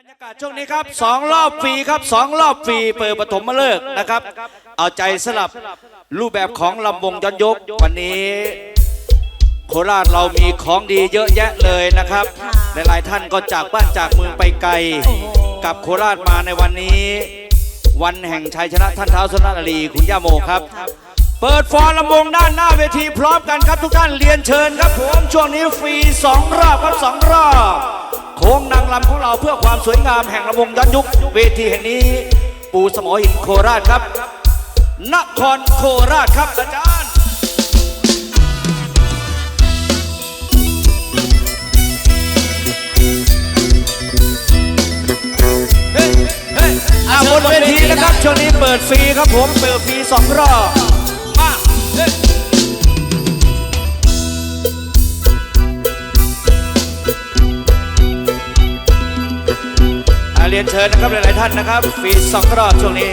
บรรยากาศช่วงนี้ครับสองรอบฟรีครับสองรอบฟรีเปิดปฐมฤกษ์นะครับ เอาใจสลับรูปแบบของลำวงย้อนยุควันนี้ โคราชเรามีของดีเยอะแยะเลยนะครับ หลายๆท่านก็จากบ้านจากเมืองไปไกลกับโคราชมาในวันนี้ วันแห่งชัยชนะท่านเท้าวสุนทรีคุณย่าโมครับ เปิดฟอร์ลำวงด้านหน้าเวทีพร้อมกันครับทุกท่านเรียนเชิญครับผมช่วงนี้ฟรีสองรอบครับสองรอบ โค้งนางลำของเราเพื่อความสวยงามแห่งลำวงย้อนยุค เวทีแห่งนี้ ปูสมอหินโคราชครับ นครโคราชครับอาจารย์อะบนเวทีนะครับช่วงนี้เปิดฟรีครับผมเปิดฟรีสองรอบ รียนเชิญนะครับหลายๆท่านนะครับฟรีสองรอบช่วงนี้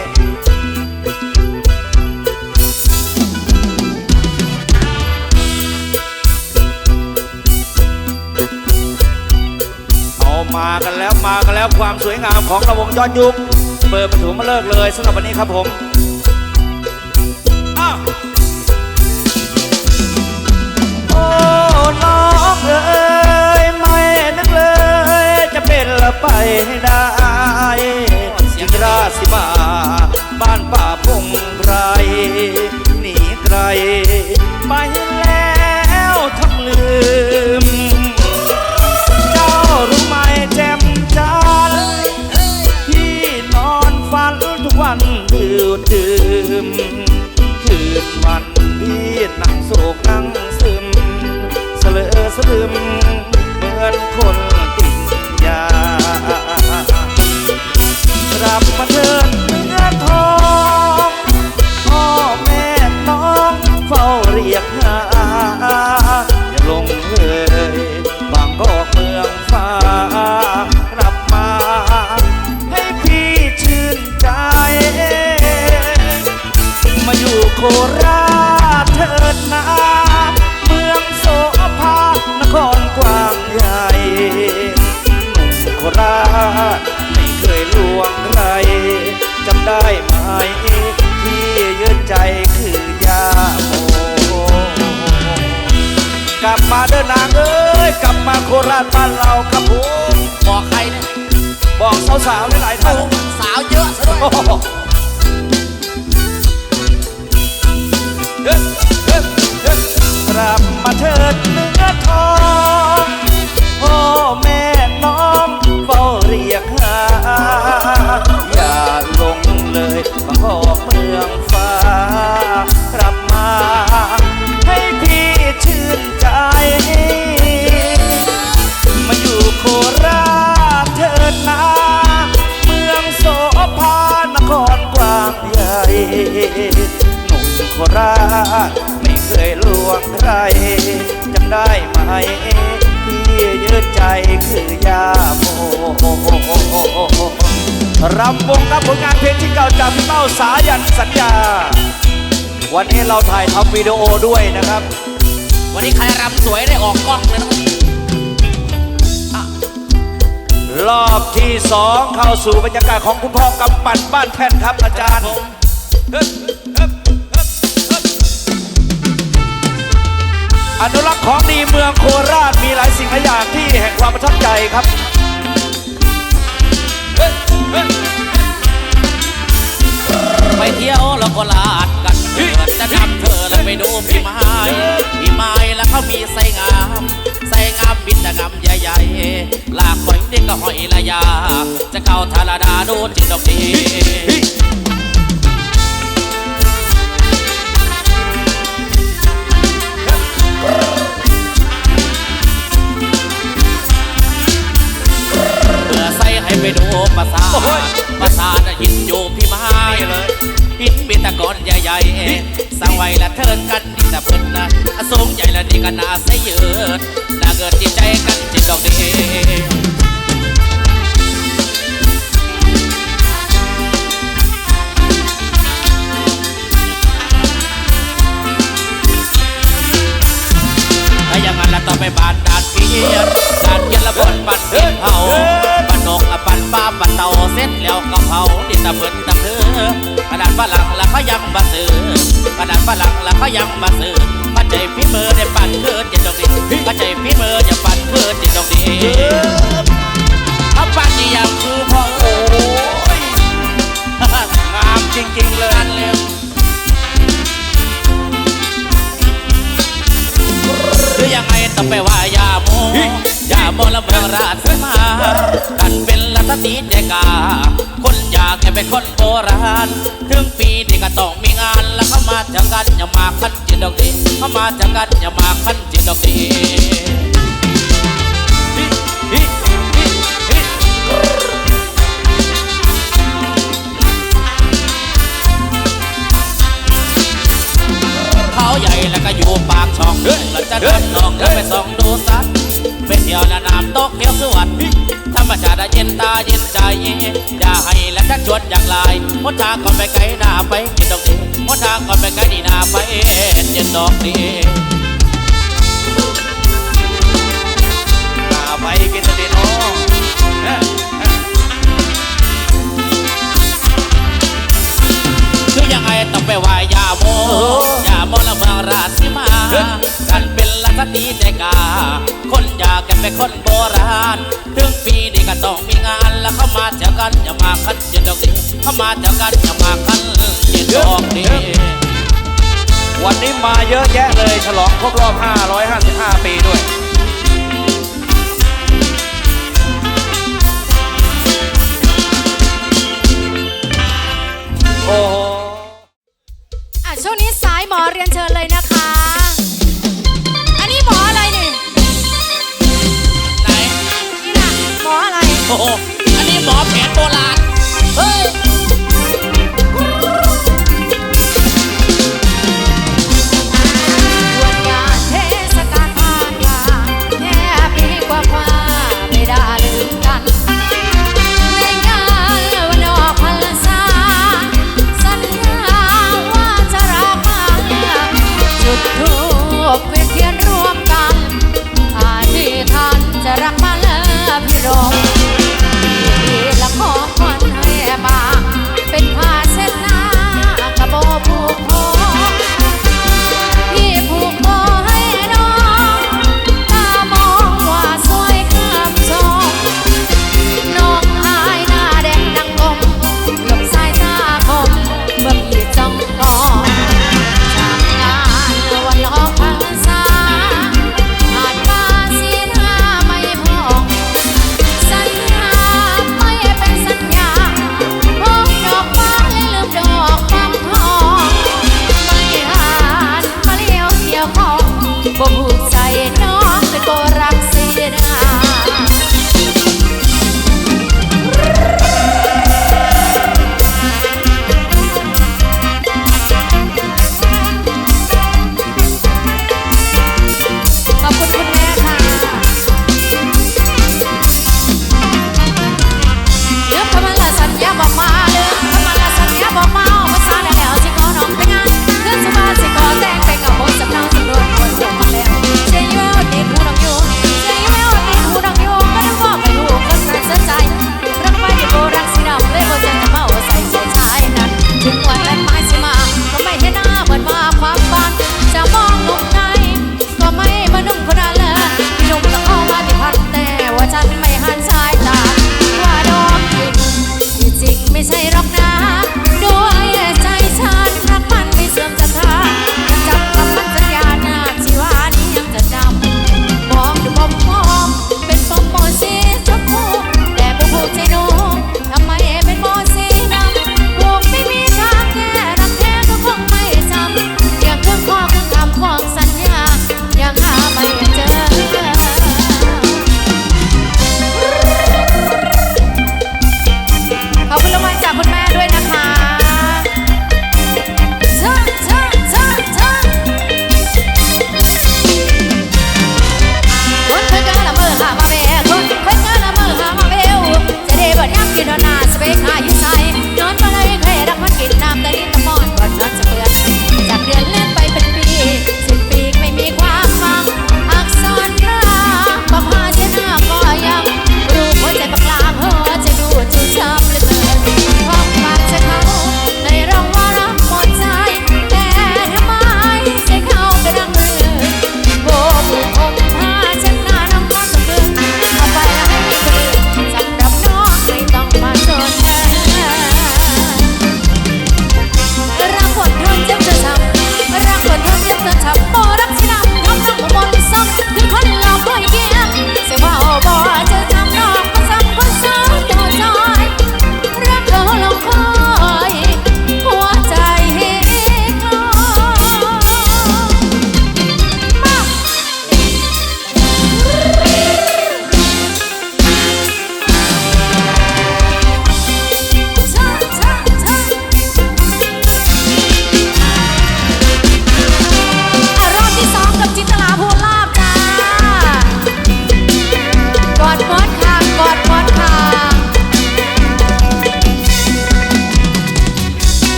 เอามากันแล้วมากันแล้วความสวยงามของระวงย้อนยุคเปิดประตูมาเลิกเลยสำหรับวันนี้ครับผมอ้าวโอ้น้องเอ๋ ไปได้จิงราสิมาบ้านป่าพงไพรหนีไกลไปแล้วทั้งลืม เจ้ารู้ไหมแจ่มจันทร์ที่นอนฝันทุกวันดื่มดื่มคืนวันที่นั่งโศกนั่งซึมเสลอสลืมเหมือนคน ได้ไหมที่ยึดใจคือยาโมกลับมาเดินนางเอ้ยกลับมาโคราชบ้านเราครับผมบอกใครเนี่ยบอกสาวๆหลายๆท่านสาวเยอะซะด้วยโอ้โหเฮ้ยเฮ้ยเฮ้ยกลับมาเถิด โคราชไม่เคยลวงใครจำได้ไหมที่ยืดใจคือยาโมรำวงกับผลงานเพลงที่เก่าจากพี่เป้าสายันสัญญา วันนี้เราถ่ายทำวิดีโอด้วยนะครับ วันนี้ใครรำสวยได้ออกกล้องเลยนะรอบที่สองเข้าสู่บรรยากาศของคุณพ่อกำปั่นบ้านแท่นครับอาจารย์ อนุรักษ์ของดีเมืองโคราชมีหลายสิ่งหลายอย่างที่แห่งความประทับใจครับเฮ้ยเฮ้ยไปเที่ยวแล้วก็ลาดกันเถิดจะนำเธอแล้วไปดูพี่ไม้พี่ไม้แล้วเขามีไส้งามไส้งามบินตะงามใหญ่ๆลากหอยเด็กก็หอยละยา จะเข้าทาราดาดูจิตดอกดี ไปดูปราสาทปราสาทหินอยู่พี่ไม้เลยหินมีตะกอนใหญ่ๆสร้างไว้ละเทินกันนี่แต่เพิ่นนะสูงใหญ่ละนี่ก็น่าเสยเยืดน่าเกิดจิตใจกันจิตดอกดีถ้าอย่างนั้นละต้องไปบานดานเพียนดานเพียนละบนบ้านเพียนเผา นนกละบ้านบ้าเสร็จแล้วก็เผาดินตะเพิ่นตะเพอกระดาษฝรั่งแล้วเขายังมาซื้อกระดาษฝรั่งแล้วเขายังมาซื้อมาใจพี่มือได้ปั่นเกินจิตดอกดีมาใจพี่มืออย่าปั่นเกินจิตดอกดีเอาปั่นยี่ยังคือพ่อโอ้ยงามจริงๆเลยงเร็วหรือยังไงต้องไปว่ายา อย่าโมละเมืองราชมาดันเป็นลัทธิเจกา คนอยากจะเป็นคนโบราณ ถึงปีนี้ก็ต้องมีงานแล้วเข้ามาจากกันอย่ามาคันจิตดอกดีเข้ามาจากกันอย่ามาคันจิตดอกดี ธรรมชาติเย็นตาเย็นใจ อย่าให้และชักชวนอย่างไรหนทางก่อนไปไกลหน้าไปกินดอกดีหนทางก่อนไปไกลดีหน้าไปเย็นดอกดีตาไปกินตะเดนอเอ๊ะเอ๊ะคือยังไงต้องไปไหว้ยาโมยาโมละเมืองราชสีมากันเป็นลัทธิใจกา คนอยาก เป็นคนโบราณ ถึงปีนี้ก็ต้องมีงานแล้วเข้ามาเจอกันอย่ามาคันเจ็ดดอกดีเข้ามาเจอกันอย่ามาคันเจ็ดดอกดีวันนี้มาเยอะแยะเลยฉลองครบรอบ 555 ปีด้วยโอ้โหอะช่วงนี้สายหมอเรียนเชิญเลยนะคะ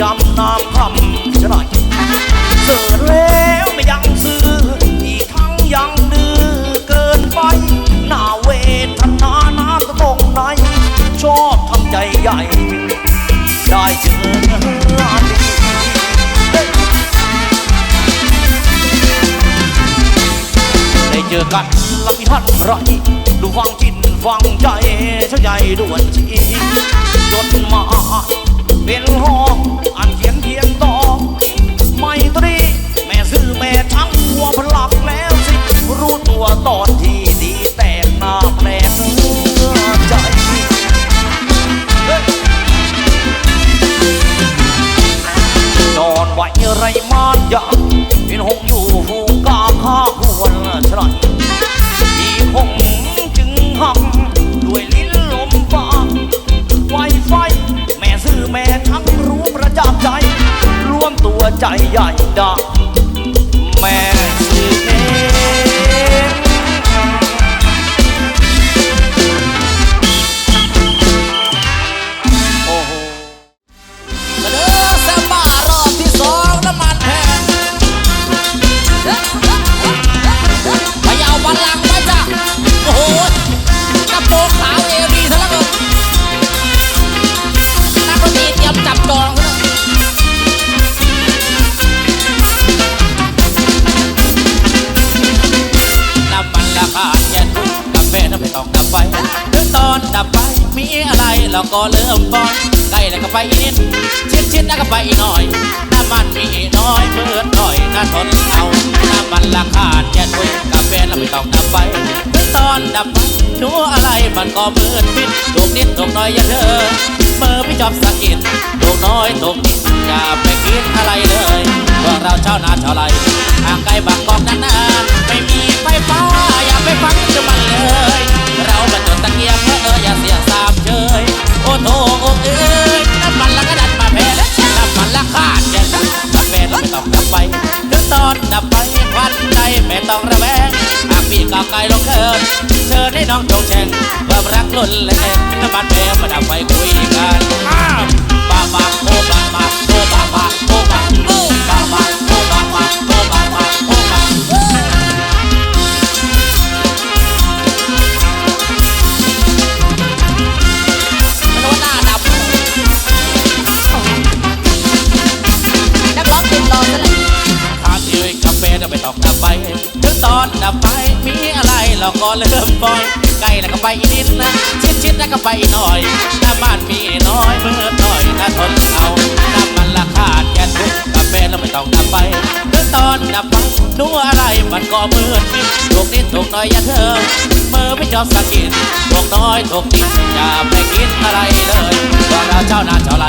จำนาคำจะได้เสิร์แล้วไม่ยังซื้ออีกทั้งยังดื้อเกินไปหน้าเวทนาน้ำตรงไหน ชอบทำใจใหญ่ ได้เจอเนื้อดีได้เจอกันล้วมีทันไรดูฟังจิตฟังใจเช้าใหญ่ด่วนชีจดมา เป็นหออ่านเขียนเทียนต่อไม่ตรี แม่ซื้อแม่ทั้งหัวพลักแล้วสิ รู้ตัวตอนที่ดีแก็เริ่มปอยใกล้แล้วก็ไปอีนิดชิดชิดแล้วก็ไปอีกหน่อยน้ำมันมีน้อยเพื่อนหน่อยน่าทนเอาน้ำมันราคาแค่ทุกกาแฟเราไม่ต้องดับไฟถึงตอนดับไฟดูอะไรมันก็เบื่อพิดถูกนิดถูกน้อยอย่าเธอ เมื่อพี่จอบสะกิดลูกน้อยตกนิดอย่าไปคิดอะไรเลยพวกเราเช่านาเท่าไรห่างไกลบางกอกนานๆไม่มีไฟฟ้าอย่าไปฟังจะมันเลย เราบรรจนตะเกียบเพื่อเอออย่าเสียสามเชยโอ้โถโอ้เอ้ยน้ำมันละก็ดันมาแพ้น้ำมันละขาดแก่ กาแฟไม่ต้องดับไฟถึงตอนดับไฟควันใจไม่ต้องระแวงหากพี่ก้าวไกลลงเกินเชิญให้น้องจงแช่งความรักล้นแรงน้ำมันแพงมาดับไฟคุยกันอ้าวบาบาโอ้บาบาโอ้บาบาโอ้บาโอ้บาบาโอ้บาบา ก็ไปหน่อยถ้าบ้านมีน้อยมือหน่อยถ้าทนเอาน้ำมันราคาแค่ทุกกาแฟเราไม่ต้องดับไปถึงตอนดับไฟนัวอะไรมันก็มืดมิดถูกนิดถูกหน่อยอย่าเธอมือไม่ชอบสะกิดถูกน้อยถูกนิดอย่าไปคิดอะไรเลยว่าเราเจ้าหน้าเจ้าไร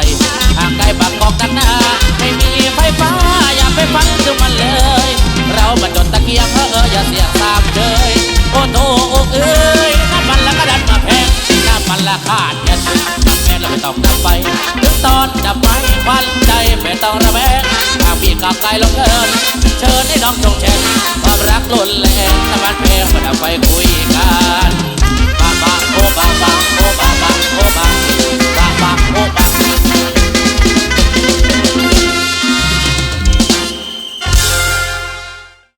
พันใจไม่ต้องระแวงหากมีกับไกลลงเกิน เชิญให้น้องชงเชร์ความรักล้นแรงตะมันเพลงมาดับไปคุยกันบางบางโอบางบางโอบางบางโอบางบางบางโอบาง